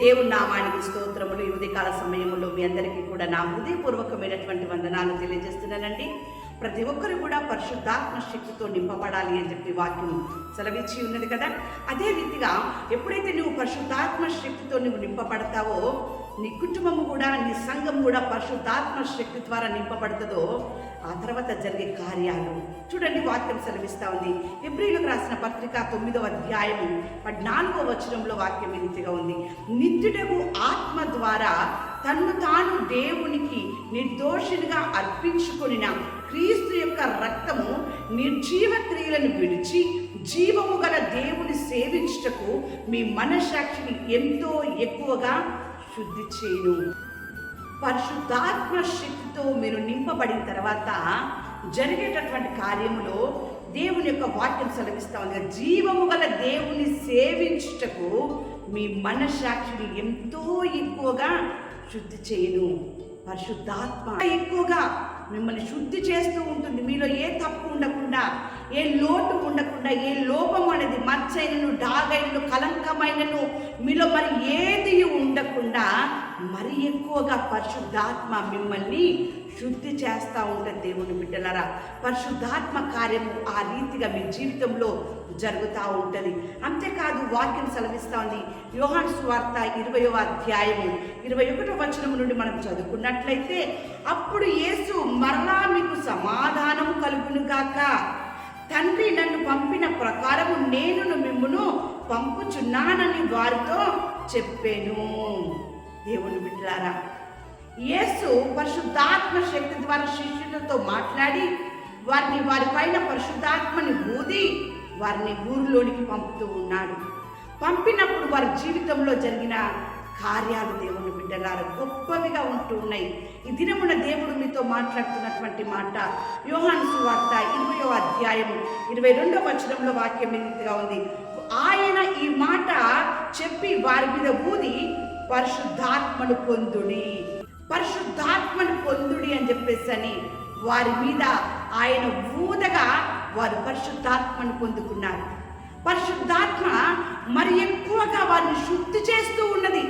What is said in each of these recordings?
దేవుని నామానికి స్తోత్రములు. ఈ సమయంలో మీ అందరికీ కూడా నా హృదయపూర్వకమైనటువంటి వందనాలు తెలియజేస్తున్నానండి. ప్రతి ఒక్కరు కూడా పరిశుద్ధాత్మ శక్తితో నింపబడాలి అని చెప్పి వాక్యం సెలవిచ్చి ఉన్నది కదా? అదే రీతిగా ఎప్పుడైతే నువ్వు పరిశుద్ధాత్మ శక్తితో నువ్వు నింపబడతావో నీ కుటుంబము కూడా నీ సంఘం కూడా పరిశుద్ధాత్మ శక్తి ద్వారా నింపబడుతుందో ఆ తర్వాత జరిగే కార్యాలు. చూడండి వాక్యం సెలవిస్తా ఉంది. ఎబ్రిలకు రాసిన పత్రిక తొమ్మిదవ అధ్యాయము పద్నాలుగో వచనంలో వాక్యం ఈ రీతిగా ఉంది. నిత్యుడకు ఆత్మ ద్వారా తన్ను తాను దేవునికి నిర్దోషునిగా అర్పించుకొనిన క్రీస్తు యొక్క రక్తము నిర్జీవ క్రియలను విడిచి జీవము గల దేవుని సేవించుటకు మీ మనసాక్షిని ఎంతో ఎక్కువగా శుద్ధి చేయను. పరిశుద్ధాత్మ శక్తితో మీరు నింపబడిన తర్వాత జరిగేటటువంటి కార్యములో దేవుని యొక్క వాక్యం సెలవిస్తామని జీవము గల దేవుని సేవించుటకు మీ మనసాక్షిని ఎంతో ఎక్కువగా శుద్ధి చేయను. పరిశుద్ధాత్మ ఎక్కువగా మిమ్మల్ని శుద్ధి చేస్తూ ఉంటుంది. మీలో ఏ తప్పు ఉండకుండా ఏ లోటు ఉండకుండా ఏ లోపం అనేది మచ్చైనను డాగైనను కలంకమైనను మీలో మరి ఏది ఉండకుండా మరి ఎక్కువగా పరిశుద్ధాత్మ మిమ్మల్ని శుద్ధి చేస్తూ ఉంటుంది దేవుని బిడ్డలరా పరిశుద్ధాత్మ కార్యము ఆ రీతిగా మీ జీవితంలో జరుగుతూ ఉంటుంది. అంతేకాదు వాక్యం సెలవిస్తూ ఉంది. యోహాన్ స్వార్త ఇరవయో అధ్యాయము ఇరవై ఒకటో వచనం నుండి మనం చదువుకున్నట్లయితే అప్పుడు యేసు మరలా మీకు సమాధానము కలుగును గాక తండ్రి నన్ను పంపిన ప్రకారము నేను మిమ్మును పంపుచున్నానని వారితో చెప్పాను. దేవుని బిడ్డలారా యేసు పరిశుద్ధాత్మ శక్తి ద్వారా శిష్యులతో మాట్లాడి వారిని వారి పైన పరిశుద్ధాత్మని ఊది వారిని ఊరిలోనికి పంపుతూ ఉన్నాడు. పంపినప్పుడు వారి జీవితంలో జరిగిన కార్యాలు దేవుని బిడ్డలారు గొప్పవిగా ఉంటూ ఉన్నాయి. ఈ దినమున దేవుడు మీతో మాట్లాడుతున్నటువంటి మాట యోహాను సువార్త ఇరవయో అధ్యాయము ఇరవై రెండో వచనంలో వాక్యం ఎన్నిగా ఉంది. ఆయన ఈ మాట చెప్పి వారి మీద ఊది పరిశుద్ధాత్మను పొందుడి. పరిశుద్ధాత్మను పొందుడి అని చెప్పేసి అని వారి మీద ఆయన ఊదగా వారు పరిశుద్ధాత్మను పొందుకున్నారు. పరిశుద్ధాత్మ మరి ఎక్కువగా వారిని శుద్ధి చేస్తూ ఉన్నది.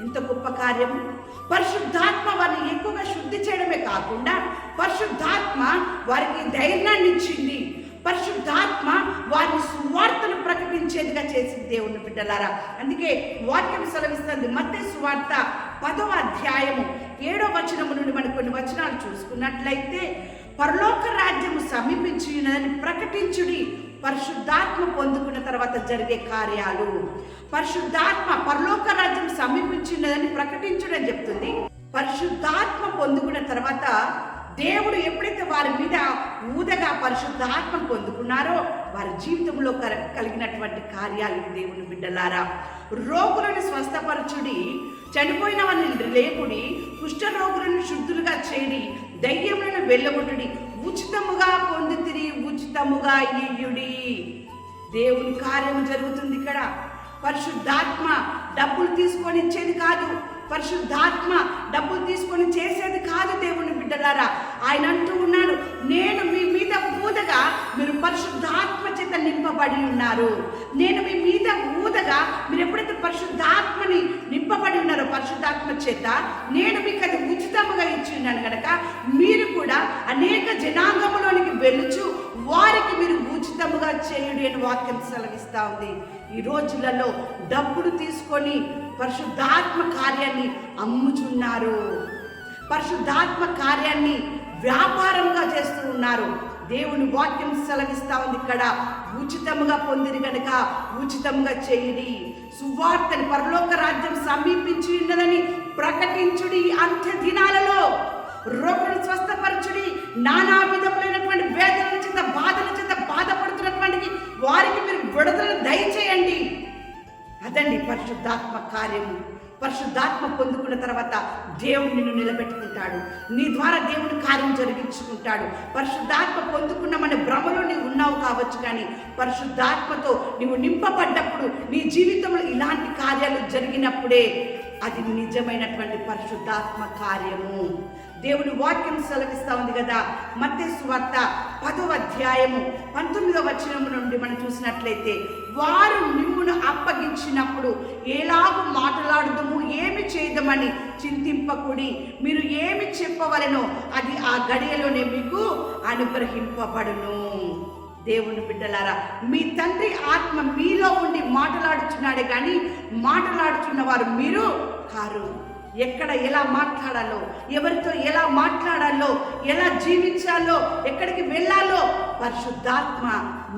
ఇంత గొప్ప కార్యం. పరిశుద్ధాత్మ వారిని ఎక్కువగా శుద్ధి చేయడమే కాకుండా పరిశుద్ధాత్మ వారికి ధైర్యాన్ని ఇచ్చింది. పరిశుద్ధాత్మ వారిని సువార్తను ప్రకటించేదిగా చేసింది దేవుని బిడ్డలారా. అందుకే వాక్యం సెలవిస్తుంది. మధ్య సువార్త పదవ అధ్యాయము ఏడో వచనము నుండి మనం కొన్ని వచనాలు చూసుకున్నట్లయితే పరలోక రాజ్యము సమీపించినదని ప్రకటించుడి పరిశుద్ధాత్మ పొందుకున్న తర్వాత జరిగే కార్యాలు. పరిశుద్ధాత్మ పరలోక రాజ్యం సమీపించినదని ప్రకటించుడని చెప్తుంది. పరిశుద్ధాత్మ పొందుకున్న తర్వాత దేవుడు ఎప్పుడైతే వారి మీద ఊదగా పరిశుద్ధాత్మ పొందుకున్నారో వారి జీవితంలో కల- కలిగినటువంటి కార్యాలు దేవుని బిడ్డలారా. రోగులను స్వస్థపరచుడి చనిపోయిన వారిని లేపుడి కుష్ఠరోగులను శుద్ధులుగా చేయడి దయ్యములను వెళ్ళగొట్టుడి ఉచితముగా పొందితిరి ఉచితముగా ఇయ్యుడి దేవుని కార్యం జరుగుతుంది ఇక్కడ. పరిశుద్ధాత్మ డబ్బులు తీసుకొని ఇచ్చేది కాదు. పరిశుద్ధాత్మ డబ్బులు తీసుకొని చేసేది కాదు దేవుని బిడ్డలారా ఆయన అంటూ ఉన్నాడు నేను మీ మీద ఊదగా మీరు పరిశుద్ధాత్మ చేత నింపబడి ఉన్నారు. నేను మీ మీద ఊదగా మీరు ఎప్పుడైతే పరిశుద్ధాత్మని నింపబడి ఉన్నారో పరిశుద్ధాత్మ చేత నేను మీకు అది ఉచితముగా ఇచ్చి ఉన్నాను కనుక మీరు కూడా అనేక జనాంగములోనికి వెలుచు వారికి మీరు ఉచితముగా చేయుడి అని వాక్యం సెలవిస్తా ఉంది. ఈ రోజులలో డబ్బులు తీసుకొని పరిశుద్ధాత్మ కార్యాన్ని అమ్ముచున్నారు. పరిశుద్ధాత్మ కార్యాన్ని వ్యాపారంగా చేస్తూ ఉన్నారు. దేవుని వాక్యం సెలవిస్తా ఉంది ఇక్కడ. ఉచితంగా పొందిరి గనుక ఉచితంగా చేయుడి. సువార్తని పరలోక రాజ్యం సమీపించి ఉన్నదని ప్రకటించుడి అంత్య దినాలలో. రోగులను స్వస్థపరచుడి. నానా విధములైనటువంటి వేదన చేత బాధల చేత బాధపడుతున్నటువంటి వారికి మీరు విడుదల దయచేయండి. అదండి పరిశుద్ధాత్మ కార్యము. పరిశుద్ధాత్మ పొందుకున్న తర్వాత దేవుడు నిన్ను నిలబెట్టుకుంటాడు. నీ ద్వారా దేవుని కార్యం జరిగించుకుంటాడు. పరిశుద్ధాత్మ పొందుకున్నామనే భ్రమలో నీవు ఉన్నావు కావచ్చు కానీ పరిశుద్ధాత్మతో నీవు నింపబడ్డప్పుడు నీ జీవితంలో ఇలాంటి కార్యాలు జరిగినప్పుడే అది నిజమైనటువంటి పరిశుద్ధాత్మ కార్యము. దేవుని వాక్యం సెలవిస్తూ ఉంది కదా మత్స్సు వార్త పదవ అధ్యాయము పంతొమ్మిదవ వచనము నుండి మనం చూసినట్లయితే వారు మిమ్మును అప్పగించినప్పుడు ఎలాగూ ఏమి విషయమని చింతింపకుడి? మీరు ఏమి చెప్పవలెనో అది ఆ గడియలోనే మీకు అనుగ్రహింపబడును. దేవుని బిడ్డలారా మీ తండ్రి ఆత్మ మీలో ఉండి మాట్లాడుచున్నాడే కానీ మాట్లాడుచున్న వారు మీరు కారు. ఎక్కడ ఎలా మాట్లాడాలో ఎవరితో ఎలా మాట్లాడాలో ఎలా జీవించాలో ఎక్కడికి వెళ్ళాలో పరిశుద్ధాత్మ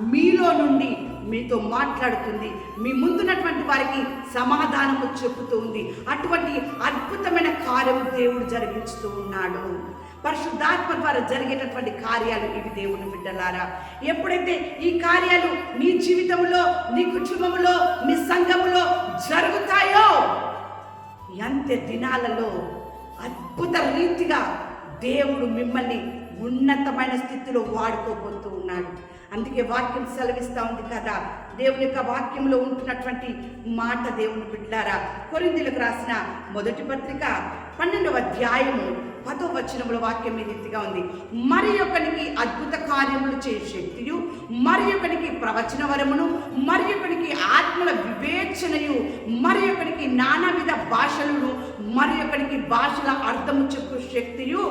మీలో నుండి మీతో మాట్లాడుతుంది. మీ ముందున్నటువంటి వారికి సమాధానము చెబుతూ ఉంది అటువంటి అద్భుతమైన కార్యము దేవుడు జరిగించుతూ ఉన్నాడు. పరిశుద్ధాత్మ ద్వారా జరిగేటటువంటి కార్యాలు ఇవి దేవుని బిడ్డలారా. ఎప్పుడైతే ఈ కార్యాలు నీ జీవితంలో నీ కుటుంబంలో నీ సంఘములో జరుగుతాయో అంత్య దినాలలో అద్భుత రీతిగా దేవుడు మిమ్మల్ని ఉన్నతమైన స్థితిలో వాడుకోబోతూ ఉన్నాడు. అందుకే వాక్యం సెలవిస్తూ ఉంది కదా. దేవుని యొక్క వాక్యంలో ఉంటున్నటువంటి మాట దేవుని బిడ్డారా కొరిందులకు రాసిన మొదటి పత్రిక పన్నెండవ అధ్యాయము పదో వచనముల వాక్యం ఈ రీతిగా ఉంది. మరి ఒకనికి అద్భుత కార్యములు చేయ శక్తియు మరి ఒకనికి ప్రవచన వరమును మరి ఒకనికి ఆత్మల వివేచనయు మరి ఒకనికి నానావిధ భాషలను మరి ఒకరికి భాషల అర్థము చెప్పు శక్తియు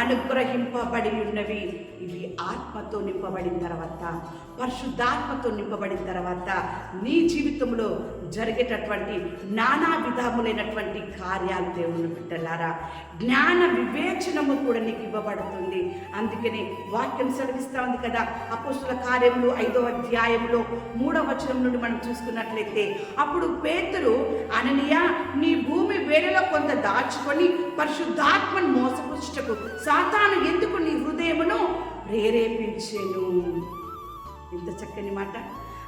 అనుగ్రహింపబడి ఉన్నవి. ఇవి ఆత్మతో నింపబడిన తర్వాత పరిశుద్ధాత్మతో నింపబడిన తర్వాత నీ జీవితంలో జరిగేటటువంటి నానా విధములైనటువంటి కార్యాలు దేవుని బిడ్డలారా. జ్ఞాన వివేచనము కూడా నీకు ఇవ్వబడుతుంది. అందుకని వాక్యం సెలవిస్తూ ఉంది కదా అపుస్తుల కార్యములు ఐదో అధ్యాయంలో మూడవ వచనం నుండి మనం చూసుకున్నట్లయితే అప్పుడు పేతురు అననియా నీ భూమి వేరేలో కొంత దాచుకొని పరిశుద్ధాత్మను మోసపుచ్చుటకు సాతాను ఎందుకు నీ హృదయమును ప్రేరేపించెను? ఎంత చక్కని మాట.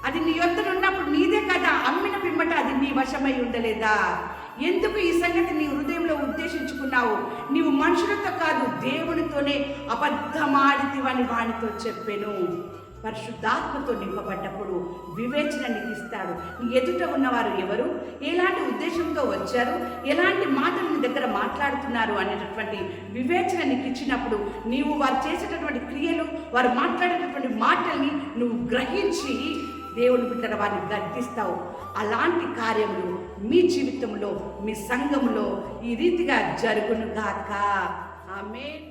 అది నీ యొద్ద ఉన్నప్పుడు నీదే కదా అమ్మిన పిమ్మట అది నీ వశమై ఉండలేదా? ఎందుకు ఈ సంగతి నీ హృదయంలో ఉద్దేశించుకున్నావు? నీవు మనుషులతో కాదు దేవునితోనే అబద్ధమాడితివని వానితో చెప్పాను. పరిశుద్ధాత్మతో నింపబడ్డప్పుడు వివేచన నీకు ఇస్తాడు ఎదుట ఉన్నవారు ఎవరు? ఎలాంటి ఉద్దేశంతో వచ్చారు? ఎలాంటి మాటలు నీ దగ్గర మాట్లాడుతున్నారు అనేటటువంటి వివేచన నీకు ఇచ్చినప్పుడు నీవు వారు చేసేటటువంటి క్రియలు వారు మాట్లాడేటటువంటి మాటల్ని నువ్వు గ్రహించి దేవుని బిడ్డల వారిని గర్తిస్తావు అలాంటి కార్యములు మీ జీవితంలో మీ సంఘంలో ఈ రీతిగా జరుగును గాక. ఆమె